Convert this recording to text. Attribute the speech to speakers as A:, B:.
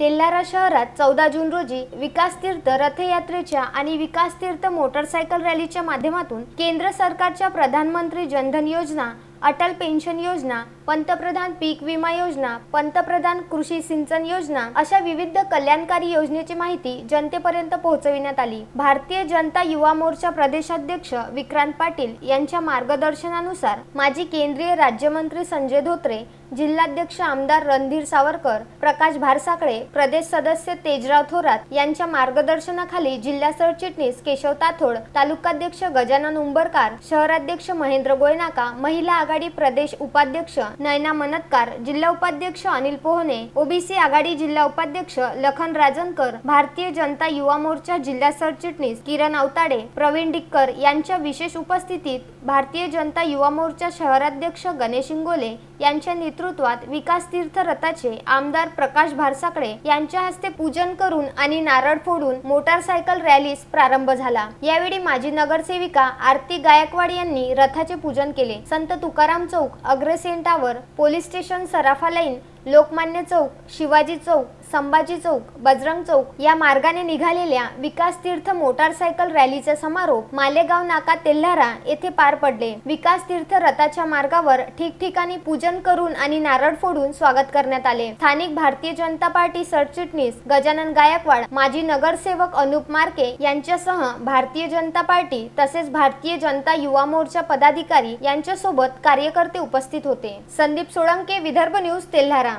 A: तेल्हारा शहरात चौदा जून रोजी विकास तीर्थ रथयात्रेच्या आणि विकास तीर्थ मोटरसायकल रॅलीच्या माध्यमातून केंद्र सरकारच्या प्रधानमंत्री जनधन योजना अटल पेन्शन योजना पंतप्रधान पीक विमा योजना पंतप्रधान कृषी सिंचन योजना अशा विविध कल्याणकारी योजनेची माहिती जनतेपर्यंत पोहोचविण्यात आली. भारतीय जनता युवा मोर्चा प्रदेशाध्यक्ष विक्रांत पाटील यांच्या मार्गदर्शनानुसार माजी केंद्रीय राज्यमंत्री संजय धोत्रे जिल्हाध्यक्ष आमदार रणधीर सावरकर प्रकाश भारसाकळे प्रदेश सदस्य तेजराव थोरात यांच्या मार्गदर्शनाखाली जिल्हा सरचिटणीस केशव ताथोड तालुकाध्यक्ष गजानन उंबरकार शहराध्यक्ष महेंद्र गोयनाका महिला आघाडी प्रदेश उपाध्यक्ष नयना मनतकार जिल्हा उपाध्यक्ष अनिल पोहने ओबीसी आघाडी जिल्हा उपाध्यक्ष लखन राजनकर भारतीय जनता युवा मोर्चा जिल्हा सरचिटणीस किरण अवताडे प्रवीण डिक्कर यांच्या विशेष उपस्थितीत भारतीय जनता युवा मोर्चा शहराध्यक्ष गणेश इंगोले यांच्या नेतृत्वात विकास तीर्थ रथाचे आमदार प्रकाश भारसाकडे यांच्या हस्ते पूजन करून आणि नारळ फोडून मोटारसायकल रॅलीस प्रारंभ झाला. यावेळी माजी नगरसेविका आरती गायकवाड यांनी रथाचे पूजन केले. संत तुकाराम चौक Agrasen tower police station Sarafa line Lokmanya चौक शिवाजी चौक संभाजी चौक बजरंग चौक या मार्गाने निघालेल्या विकास तीर्थ मोटारसायकल रॅलीचा समारोप मालेगाव नाका तेल्हारा येथे पार पडले. विकास तीर्थ रथाच्या मार्गावर ठिकठिकाणी पूजन करून आणि नारळ फोडून स्वागत करण्यात आले. स्थानिक भारतीय जनता पार्टी सरचिटणीस गजानन गायकवाड माजी नगरसेवक अनुप मार्के यांच्यासह भारतीय जनता पार्टी तसेच भारतीय जनता युवा मोर्चा पदाधिकारी यांच्यासोबत कार्यकर्ते उपस्थित होते. संदीप सोळंके विदर्भ न्यूज तेल्हारा.